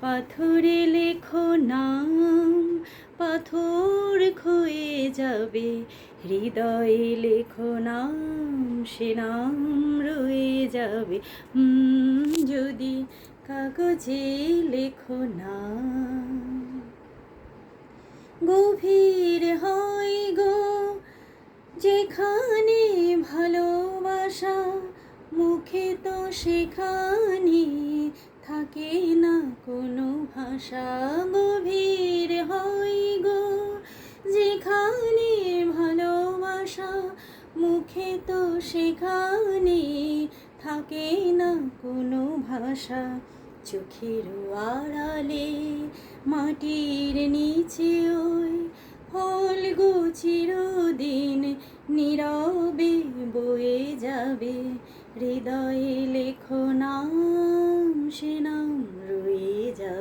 পাথরে লেখো নাম, পাথর ক্ষয়ে যাবে। হৃদয়ে লেখো নাম, সে নাম রয়ে যাবে। যদি কাগজে লেখো নাম। গভীর হয় গো, যেখানে ভালোবাসা, মুখে তো সেখানে থাকে না কোনো ভাষা গভীর হয় গো? যেখানে ভালোবাসা মুখে তো সেখানে থাকে না কোনো ভাষা। চোখের আড়ালে মাটির নিচে ওই ফল গো চিরদিন নীরবে বয়ে যাবে। হৃদয়ে লেখো নাম, সে